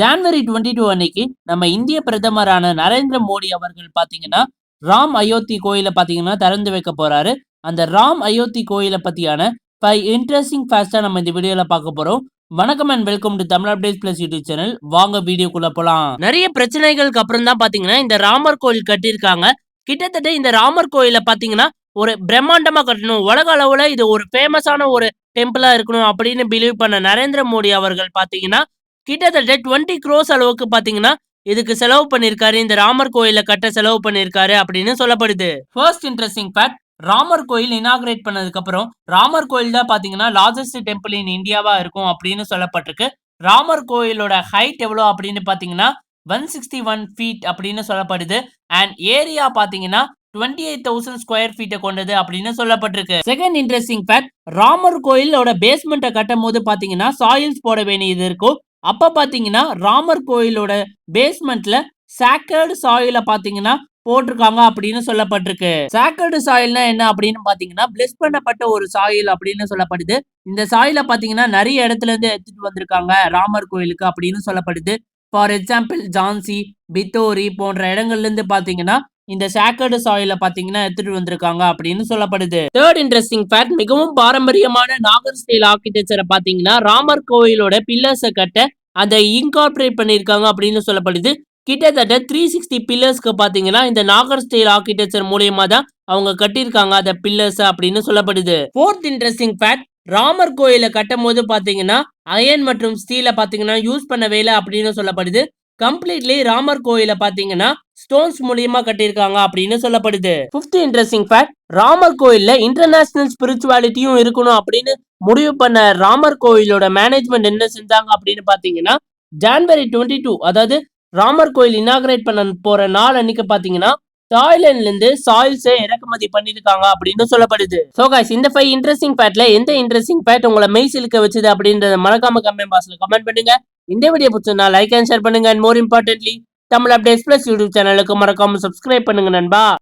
January twenty two அன்னைக்கு நம்ம இந்திய பிரதமரான நரேந்திர மோடி அவர்கள் பார்த்தீங்கன்னா ராம் அயோத்தி கோயிலை பார்த்தீங்கன்னா திறந்து வைக்க போறாரு. அந்த ராம் அயோத்தி கோயிலை பற்றியான ஃபைவ் இன்ட்ரெஸ்டிங் ஃபேஸ்ட்டாக நம்ம இந்த வீடியோவில் பார்க்க போகிறோம் வணக்கம் and welcome to Tamil update plus YouTube channel வாங்க வீடியோக்குள்ள போலாம். நிறைய பிரச்சனைகளுக்கு அப்புறம் தான் பார்த்தீங்கன்னா இந்த ராமர் கோயில் கட்டியிருக்காங்க. கிட்டத்தட்ட இந்த ராமர் கோயிலை பார்த்தீங்கன்னா ஒரு பிரம்மாண்டமாக கட்டணும். உலக அளவில் இது ஒரு ஃபேமஸான ஒரு டெம்பிளாக இருக்கணும் அப்படின்னு பிலீவ் பண்ண நரேந்திர மோடி அவர்கள் பார்த்தீங்கன்னா கிட்டத்தட்ட டுவெண்ட்டி க்ரோஸ் அளவுக்கு பாத்தீங்கன்னா இதுக்கு செலவு பண்ணிருக்காரு. இந்த ராமர் கோயில கட்ட செலவு பண்ணிருக்காரு அப்படின்னு சொல்லப்படுது. ஃபர்ஸ்ட் இன்ட்ரெஸ்டிங் ஃபேக்ட் ராமர் கோயில் இனாகிரேட் பண்ணதுக்கு அப்புறம் ராமர் கோயில் தான் பாத்தீங்கன்னா லார்ஜஸ்ட் டெம்பிள் இன் இந்தியாவா இருக்கும் அப்படின்னு சொல்லப்பட்டிருக்கு. ராமர் கோயிலோட ஹைட் எவ்வளோ அப்படின்னு பாத்தீங்கன்னா ஒன் சிக்ஸ்டி ஒன் ஃபீட் அப்படின்னு சொல்லப்படுது. அண்ட் ஏரியா பாத்தீங்கன்னா டுவெண்ட்டி எயிட் தௌசண்ட் ஸ்கொயர் ஃபீட்டை கொண்டது அப்படின்னு சொல்லப்பட்டிருக்கு. செகண்ட் இன்ட்ரெஸ்டிங் ஃபேக்ட் ராமர் கோயிலோட பேஸ்மெண்ட்டை கட்டும் போது பார்த்தீங்கன்னா சாயில்ஸ் போட வேண்டியது இருக்கும். அப்போ பார்த்தீங்கன்னா ராமர் கோயிலோட பேஸ்மெண்ட்ல சாக்கர்டு சாயில பார்த்தீங்கன்னா போட்டிருக்காங்க அப்படின்னு சொல்லப்பட்டிருக்கு. சாக்கர்டு சாயில்னா என்ன அப்படின்னு பாத்தீங்கன்னா பிளெஸ் பண்ணப்பட்ட ஒரு சாயில் அப்படின்னு சொல்லப்படுது. இந்த சாயில பாத்தீங்கன்னா நிறைய இடத்துல இருந்து எடுத்துட்டு வந்திருக்காங்க ராமர் கோயிலுக்கு அப்படின்னு சொல்லப்படுது. ஃபார் எக்ஸாம்பிள் ஜான்சி பித்தோரி போன்ற இடங்கள்ல இருந்து பாத்தீங்கன்னா இந்த சாக்கர்டு சாயில பாத்தீங்கன்னா எடுத்துட்டு வந்திருக்காங்க அப்படின்னு சொல்லப்படுது. தேர்ட் இன்ட்ரெஸ்டிங் ஃபேக்ட் மிகவும் பாரம்பரியமான நாகர் ஸ்டைல் ஆர்கிடெக்சரை பாத்தீங்கன்னா ராமர் கோயிலோட பில்லர்ஸை கட்ட அதை இன்கார்பரேட் பண்ணியிருக்காங்க அப்படின்னு சொல்லப்படுது. கிட்டத்தட்ட த்ரீ சிக்ஸ்டி பில்லர்ஸ்க்கு பாத்தீங்கன்னா இந்த நாகர் ஸ்டைல் ஆர்கிடெக்சர் மூலியமா தான் அவங்க கட்டியிருக்காங்க அந்த பில்லர்ஸ் அப்படின்னு சொல்லப்படுது. ஃபோர்த் இன்ட்ரெஸ்டிங் ஃபேக்ட் ராமர் கோயிலை கட்டும் போது பாத்தீங்கன்னா அயன் மற்றும் ஸ்டீலை பாத்தீங்கன்னா யூஸ் பண்ண வேலை அப்படின்னு சொல்லப்படுது. கம்ப்ளீட்லி ராமர் கோயில பாத்தீங்கன்னா ஸ்டோன்ஸ் மூலியமா கட்டியிருக்காங்க அப்படின்னு சொல்லப்படுது. ஃபிஃப்த் இன்ட்ரெஸ்டிங் ஃபேக்ட் ராமர் கோயில்ல இன்டர்நேஷனல் ஸ்பிரிச்சுவாலிட்டியும் இருக்கணும் அப்படின்னு முடிவு பண்ண ராமர் கோயிலோட மேனேஜ்மெண்ட் என்ன செஞ்சாங்க அப்படின்னு பாத்தீங்கன்னா ஜான்வரி டுவெண்ட்டி டூ அதாவது ராமர் கோயில் இனாகிரேட் பண்ண போற நாள் அன்னைக்கு பாத்தீங்கன்னா தாய்லாந்துல இருந்து சாயில்ஸை இறக்குமதி பண்ணிருக்காங்க அப்படின்னு சொல்லப்படுது. சோ காய்ஸ் இந்த ஃபைவ் இன்ட்ரெஸ்டிங் ஃபேக்ட்ல எந்த இன்ட்ரெஸ்டிங் பேட் உங்களை மெய் சிலுக்க வச்சது அப்படின்றத மறக்காம கமெண்ட் பாக்ஸ்ல கமெண்ட் பண்ணுங்க. இந்த வீடியோ பிடிச்சிருந்தா லைக் அண்ட் ஷேர் பண்ணுங்க. And more importantly Tamil updates plus YouTube சேனலுக்கு மறக்காம சப்ஸ்கிரைப் பண்ணுங்க நண்பா.